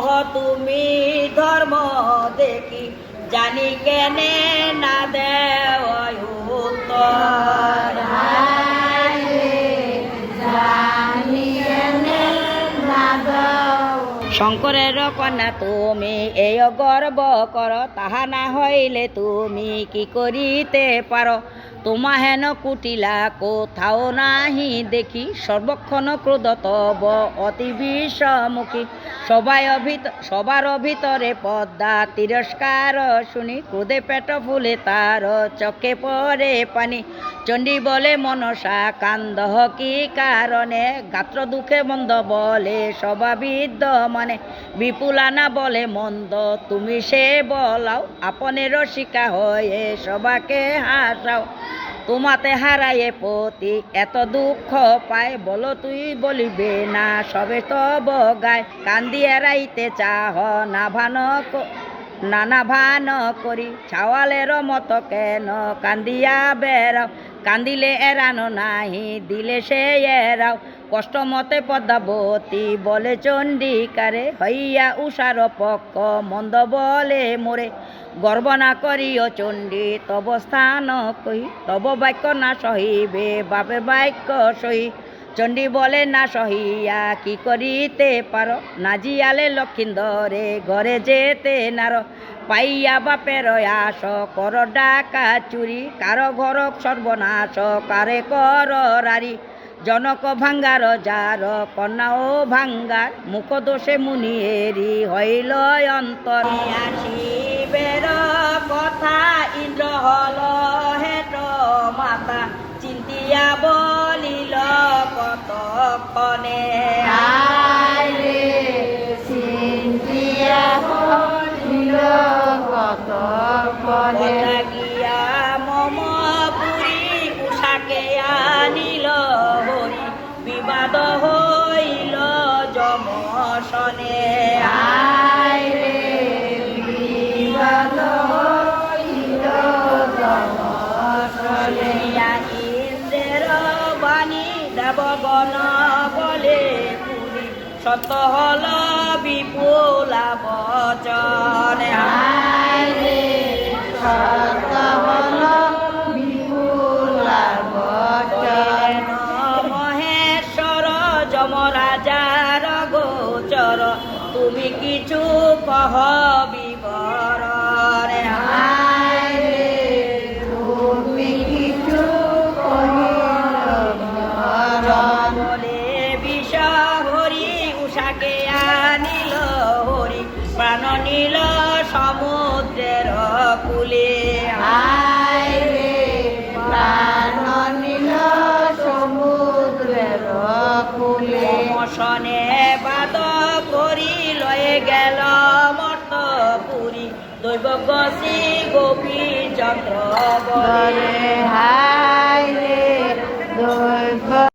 কহ তুমি ধর্ম দেখি, জানি কেনে না উত্তর। শঙ্করের কন্যা, তুমি এই গর্ব কর, তাহা না হইলে তুমি কি করিতে পারো? তোমা হেন কুটিলা, কোথাও নাহি দেখি, সর্বক্ষণ ক্রোধ তব অতি বিষমুখী। সবাই অভিত সবার ভিতরে পদ্মা তিরস্কার শুনি, ক্রোধে পেট ফুলে তার চোখে পরে পানি। চণ্ডী বলে, মনসা কান্দহ কি কারণে? গাত্র দুঃখে মন্দ বলে স্বভাবিদ্য মানে। বিপুলানা বলে, মন্দ তুমি সে বলাও আপনের শিকা হয়ে সবাকে হাসাও। তোমাতে হারায়ে পতি এত দুঃখ পায় বলো তুই বলিবে না, সবে তব গায় কান্দি রাইতে চাহ না ভান নানা ভান করি, ছাওয়ালের মতো কেন কান্দিয়া বেড়াও? কান্দিলে এরানো নাহি, দিলে সে এরাও। কষ্ট মতে পদ্মাবতী বলে চণ্ডিকারে, হইয়া উষার পক্ষ মন্দ বলে মোরে। গর্ব না করিও চণ্ডী, তব স্থান কহি তব বাক্য না সহিবে বাপে বাক্য সহি। চণ্ডী বলে, না সহিয়া কি করিতে পারো? নাজিয়ালে লক্ষিন্দরে ঘরে যেতে নার। পাইয়া বাপের আস, কর ডাকা চুরি। কারও ঘর সর্বনাশ, কারে কর রারি জনক ভাঙ্গার যার কন্যা ও ভাঙ্গার মুখ দোষে মুনিয়েরি হইল অন্তর। কথা ইন্দ্র হল হেট শুনিয়া ইন্দ্রের বাণী দেবগণ বলে পুরী সত হল বিপুলা বচন। মহেশ্বর যমরাজার গোচর তুমি কিছু কহ বিবরণ বলে বিষ হরি উষাকে আনিল হরি প্রাণ নীল সমুদ্রের কুলে। মশনে দৈব শ্রী গোপীচন্দ্র বলে হায় রে দৈব